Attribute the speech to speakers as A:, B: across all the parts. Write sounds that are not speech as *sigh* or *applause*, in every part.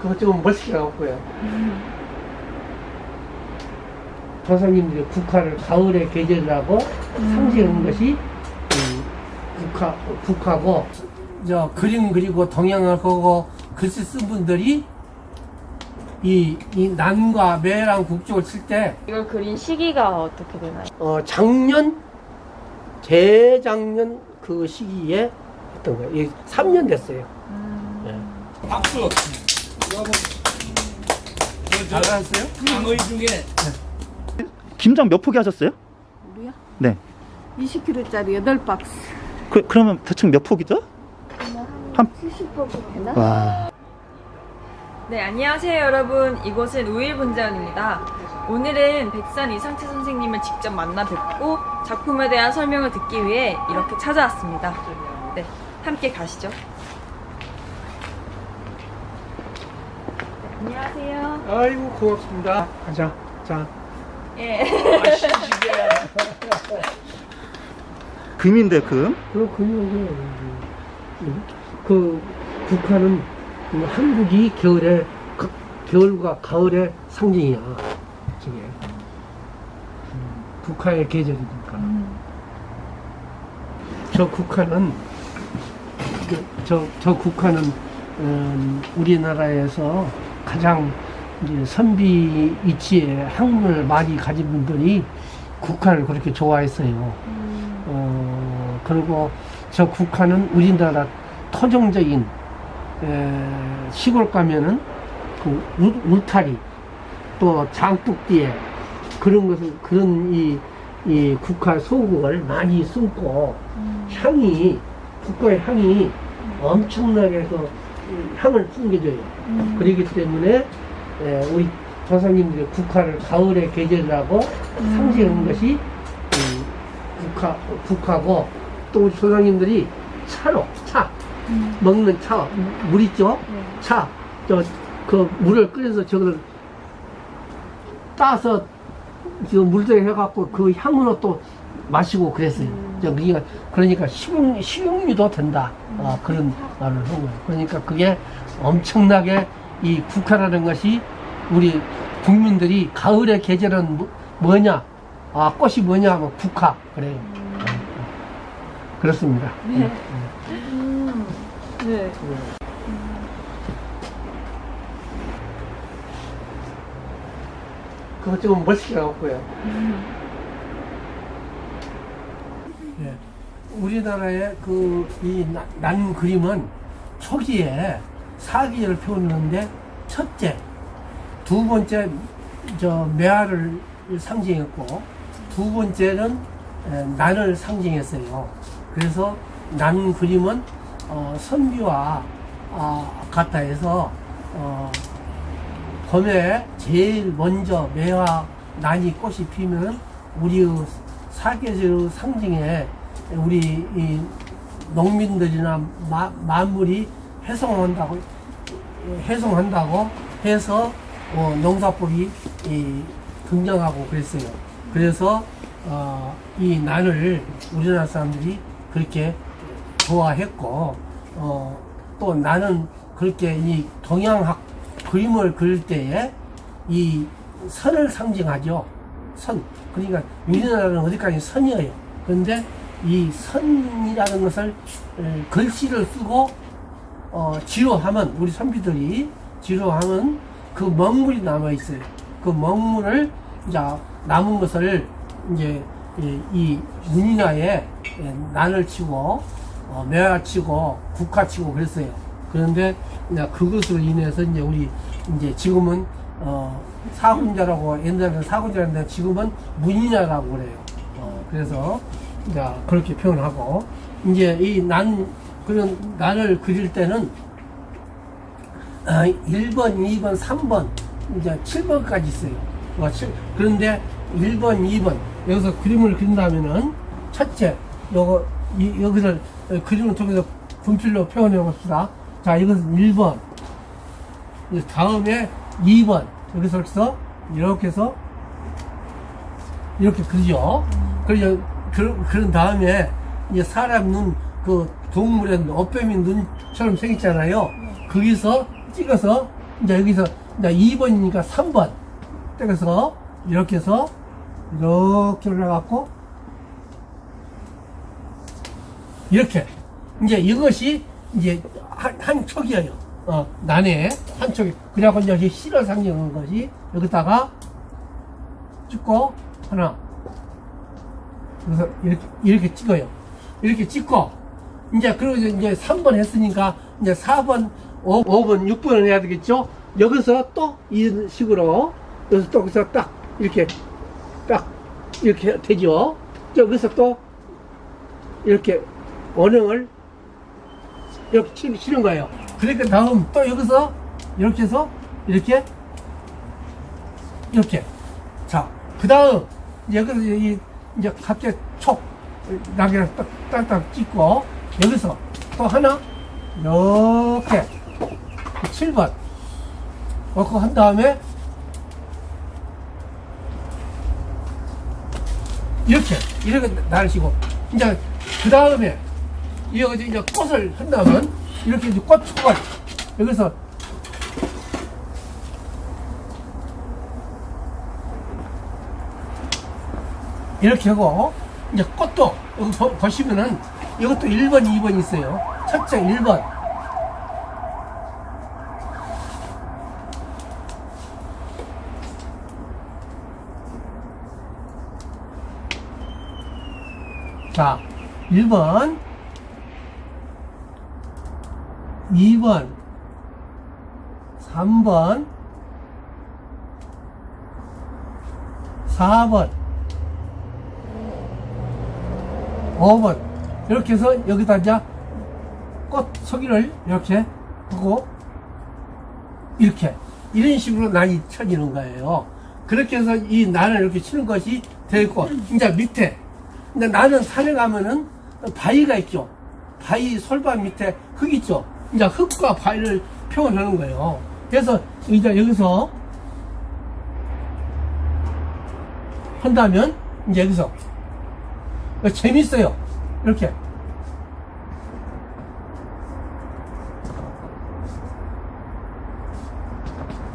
A: 그거 좀 멋있게 나왔고요. 조상님들이 국화를 가을에 계절이라고 상징하는 것이 음, 국화, 국화고, 저 그림 그리고 동양을 하고 글씨 쓴 분들이 이, 이 난과 매랑 국적을 칠 때,
B: 이걸 그린 시기가 어떻게 되나요?
A: 어, 작년, 재작년 그 시기에 했던 거예요. 이게 3년 됐어요. 예.
C: 박수.
A: 잘 나왔어요?
C: 장의 중에
D: 김장 몇 포기 하셨어요?
E: 우리요?
D: 네.
E: 20kg짜리 8박스.
D: 그, 그러면 대충 몇 포기죠? 한-
E: 70포기 되나?
D: 와.
B: 네, 안녕하세요, 여러분. 이곳은 우일 분자원입니다. 오늘은 백산 이상채 선생님을 직접 만나 뵙고 작품에 대한 설명을 듣기 위해 이렇게 찾아왔습니다. 네, 함께 가시죠. 안녕하세요.
A: 아이고, 고맙습니다. 가자. 자.
B: 예. *laughs*
D: 금인데, 금?
A: 그렇군요. 그 북한은 그 한국이 겨울에 가- 겨울과 가을의 상징이야. 저게 음, 북한의 계절이니까. 저 국화는 그, 저, 저 국화는 음, 우리나라에서 가장 이제 선비 위치에 학문을 많이 가진 분들이 국화를 그렇게 좋아했어요. 어, 그리고 저 국화는 우리나라 토종적인 에, 시골 가면은 그 울, 울타리 또 장독뒤에 그런 것을 그런 이, 이 국화 소국을 많이 숨고 향이 국화의 향이 엄청나게 그 향을 풍겨줘요. 그렇기 때문에 에, 우리 조상님들이 국화를 가을의 계절이라고 상징하는 것이 이 국화, 국화고 또 우리 조상님들이 차로 차. 먹는 차 물 있죠? 차. 저 그 물을 끓여서 저걸 따서 지금 물들에 해갖고 그 향으로 또 마시고 그랬어요. 저 그러니까 그러니까 식용 식용유도 된다. 아, 그런 말을 한 거예요. 그러니까 그게 엄청나게 이 국화라는 것이 우리 국민들이 가을의 계절은 뭐- 뭐냐? 아 꽃이 뭐냐 하면 국화 그래요. 그렇습니다.
B: 네. 네.
A: 그거 좀 멋있게 나왔고요. 예. 우리나라의 그, 이, 나- 난 그림은 초기에 사기를 표현하는데, 첫째, 두 번째, 저, 매화를 상징했고, 두 번째는 에, 난을 상징했어요. 그래서 난 그림은, 어, 선비와, 아, 같다 해서, 어, 봄에 제일 먼저 매화 난이 꽃이 피면 우리의 사계절 상징에 우리 이 농민들이나 마- 만물이 해송한다고 해송한다고 해서 어, 농사법이 이, 등장하고 그랬어요. 그래서 어, 이 난을 우리나라 사람들이 그렇게 좋아했고 어, 또 나는 그렇게 이 동양학 그림을 그릴 때에 이 선을 상징하죠. 선. 그러니까 우리나라는 어디까지 선이에요. 그런데 이 선이라는 것을 에, 글씨를 쓰고 어, 지로하면 우리 선비들이 지로하면 그 먹물이 남아 있어요. 그 먹물을 이제 남은 것을 이제 이, 이 문이나에 에, 난을 치고 어, 매화 치고 국화 치고 그랬어요. 그런데 그것으로 인해서 이제 우리 이제 지금은 어, 사군자라고 옛날에는 사군자였는데 지금은 문이냐라고 그래요. 어, 그래서 이제 그렇게 표현하고 이제 이 난 그런 난을 그릴 때는 아, 1번, 2번, 3번, 이제 7번까지 있어요. 어, 칠- 그런데 1번, 2번, 여기서 그림을 그린다면은, 첫째, 요거, 이, 여기를 어, 그림을 통해서 분필로 표현해 봅시다. 자, 이것은 1번. 이제 다음에 2번. 여기서 해서, 이렇게 해서, 이렇게 그리죠. 그리고 그, 그런 다음에, 이제 사람 눈, 그 동물의 어빼미 눈처럼 생겼잖아요. 거기서 찍어서 이제 여기서 이제 2번이니까 3번. 그래서 이렇게 해서 이렇게 올라갔고 이렇게 이제 이것이 이제 한, 한 촉이에요. 어, 난에 한 촉이. 그래갖고 이제 실을 상징하는 것이 여기다가 찍고 하나. 그래서 이렇게 이렇게 찍어요. 이렇게 찍고 이제 그리고 이제 이제 3번 했으니까 이제 4번, 5, 5번, 6번을 해야 되겠죠. 여기서 또 이런 식으로 여기서 또 여기서 딱 이렇게 딱 이렇게 되죠. 여기서 또 이렇게 원형을 이렇게 치- 치는 거예요. 그러니까 다음 또 여기서 이렇게 해서 이렇게 이렇게. 자, 그 다음 여기서 이 이제 갑자기 촉 낙이랑 딱딱딱 찍고 여기서 또 하나 이렇게 7번 넣고 한 다음에 이렇게 이렇게 나르시고. 이제 그 다음에 이어서 이제 꽃을 한다면 이렇게 이제 꽃촉을 여기서 이렇게 하고 이제 꽃도 여기 보- 보시면은 이것도 1번, 2번 있어요. 첫째 1번. 자, 1번, 2번, 3번, 4번, 5번 이렇게 해서 여기다 이제 꽃 서기를 이렇게 하고 이렇게 이런 식으로 난이 쳐지는 거예요. 그렇게 해서 이 난을 이렇게 치는 것이 되고 이제 밑에 근데 나는 산에 가면은 바위가 있죠. 바위 솔밭 밑에 흙 있죠. 이제 흙과 바위를 표현하는 거예요. 그래서 이제 여기서 한다면 이제 여기서 재밌어요. 이렇게.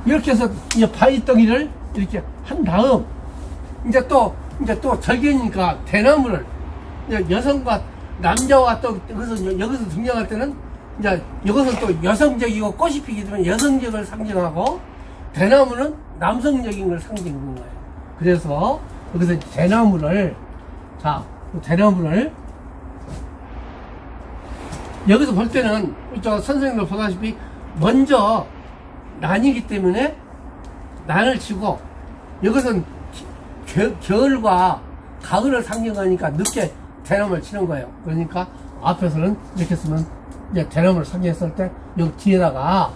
A: 이렇게 해서 이제 바위덩이를 이렇게 한 다음 이제 또 이제 또 절개니까 대나무를 여성과 남자와 또 여기서 여기서 등장할 때는 이제 이것은 또 여성적이고 꽃이 피기 때문에 여성적을 상징하고 대나무는 남성적인 걸 상징하는 거예요. 그래서 여기서 대나무를 자 대나무를 여기서 볼 때는 저 선생님들 보다시피 먼저 난이기 때문에 난을 치고 여기서는 겨, 겨울과 가을을 상징하니까 늦게 대나무를 치는 거예요. 그러니까 앞에서는 이렇게 쓰면 이제 대나무를 상징했을 때 여기 뒤에다가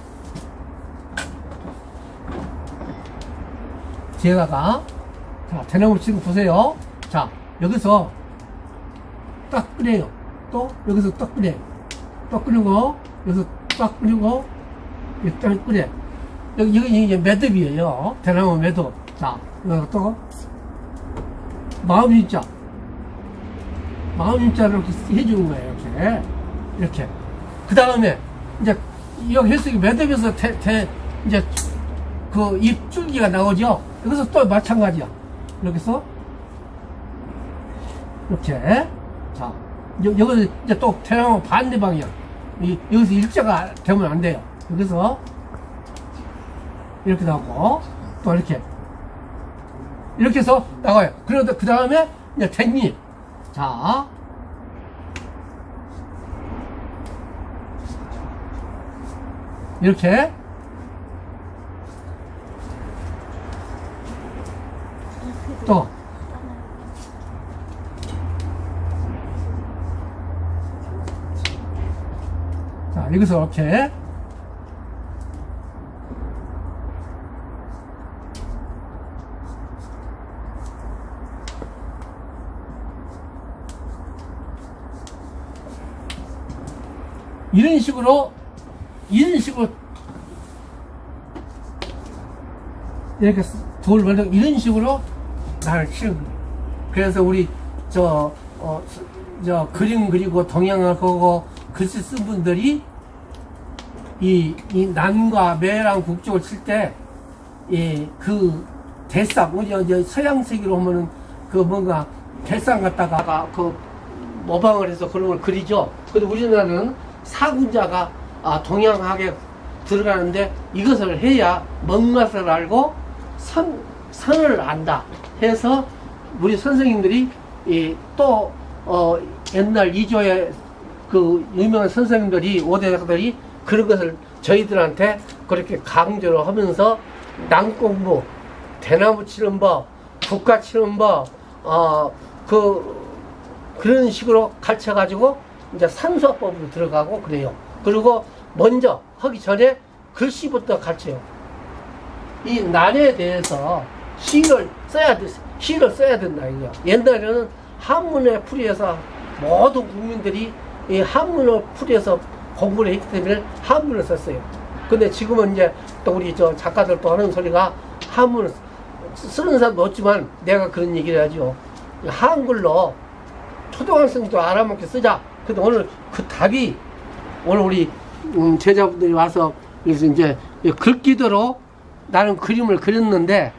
A: 뒤에다가 자 치는 거 보세요. 자 여기서 딱 끓여요. 또 여기서 딱 끓여요. 또 끓이고 여기서 딱 끓이고 딱 끓여. 여기 여기 이제 매듭이에요. 대나무 매듭. 자 여기 또 마음 인자. 마음 인자를 이렇게 해주는 거예요. 이렇게 이렇게. 그 다음에 이제 여기 해서 매듭에서 대, 대 이제 그 입줄기가 나오죠. 여기서 또 마찬가지야. 이렇게 해서 이렇게. 자. 여, 여기서 이제 또 태양은 반대 방향. 이, 여기서 일자가 되면 안 돼요. 여기서 이렇게 나오고 또 이렇게. 이렇게 해서 나와요. 그런데 그 다음에 이제 댄잎 자 이렇게 또 자, 여기서 이렇게. 이런 식으로, 이런 식으로, 이렇게 돌 벌려, 이런 식으로 나를 치는 거예요. 그래서 우리, 저, 어, 저, 그림 그리고 동양을 보고 글씨 쓴 분들이 이, 이 난과 매랑 국적을 칠 때, 이, 그, 대상, 우리 이제 서양식으로 보면은 그 뭔가 대상 갖다가 그 모방을 해서 그런 걸 그리죠. 근데 우리나라는 사군자가 아, 동양하게 들어가는데 이것을 해야 먼 맛을 알고 선, 선을 안다 해서 우리 선생님들이 이, 또, 어, 옛날 이조의 그 유명한 선생님들이, 오대들이 그런 것을 저희들한테 그렇게 강조를 하면서 난공부, 대나무 치는 법, 국가 치는 법, 어, 그, 그런 식으로 가르쳐 가지고 이제 산수화법으로 들어가고 그래요. 그리고 먼저 하기 전에 글씨부터 가르쳐요. 이 난에 대해서 시를 써야 돼, 시를 써야 된다 이거야. 옛날에는 한문에 풀이해서 모든 국민들이 이 한문을 풀이해서 공부를 했기 때문에 한문을 썼어요. 근데 지금은 이제 또 우리 저 작가들도 하는 소리가 한문을 쓰- 쓰는 사람도 없지만 내가 그런 얘기를 하죠. 한글로 초등학생도 알아먹게 쓰자. 근데 오늘 그 답이 오늘 우리 음, 제자분들이 와서 그래서 이제 이 글귀대로 나는 그림을 그렸는데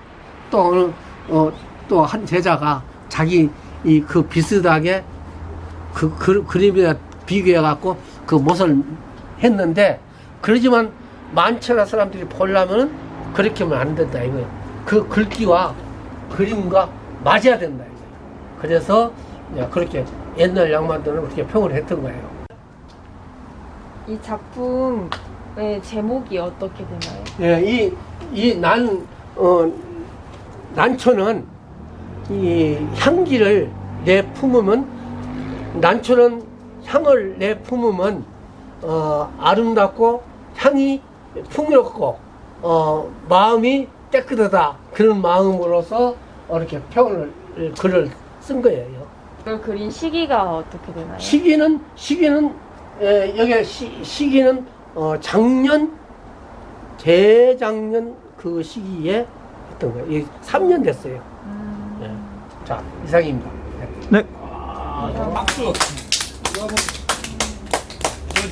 A: 또 오늘 어, 또 한 제자가 자기 이 그 비슷하게 그, 그 그림에 비교해 갖고 그 못을 했는데 그러지만 많잖아 사람들이 보려면은 그렇게 하면 안 된다 이거예요. 그 글귀와 그림과 맞아야 된다 이거예요. 그래서 그렇게 옛날 양반들은 그렇게 평을 했던 거예요.
B: 이 작품의 제목이 어떻게 되나요?
A: 예, 이, 이 난, 어, 난초는 이 향기를 내 품으면, 난초는 향을 내 품으면, 어, 아름답고 향이 풍요롭고, 어, 마음이 깨끗하다. 그런 마음으로서 이렇게 평을, 글을 쓴 거예요.
B: 이걸 그린 시기가 어떻게 되나요?
A: 시기는, 시기는, 에, 여기 시, 시기는, 어, 작년, 재작년 그 시기에 했던 거예요. 이 3년 됐어요.
B: 음.
A: 예. 자, 이상입니다. 네.
D: 네.
C: 박수.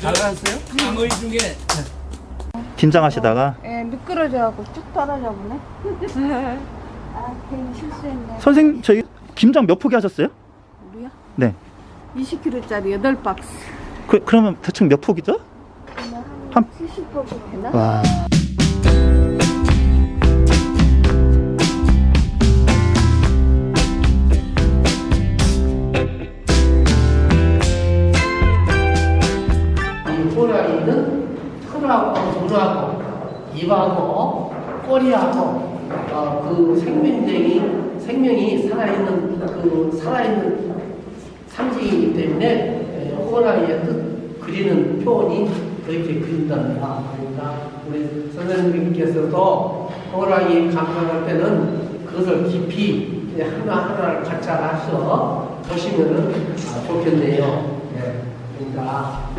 A: 잘하셨어요?
C: 강의 중에
D: 긴장하시다가
E: 예, 미끄러져갖고 쭉 떨어져 보네. 아, 괜히 실수했네.
D: 선생님 저희 김장 몇 포기 하셨어요?
E: 우리야?
D: 네.
E: 20kg짜리 8박스.
D: 그, 그러면 대충 몇 포기죠?
E: 그러면
D: 한-
E: 한 70포기 되나?
D: 와.
A: 입하고 꼬리하고 어, 그 생명쟁이 생명이 살아있는 그 살아있는 상징이기 때문에 에, 호랑이의 뜻 그리는 표현이 그렇게 그린답니다. 그러니까 우리 선생님께서도 호랑이 감상할 때는 그것을 깊이 하나하나를 관찰하셔 보시면은 아, 좋겠네요. 네. 그러니까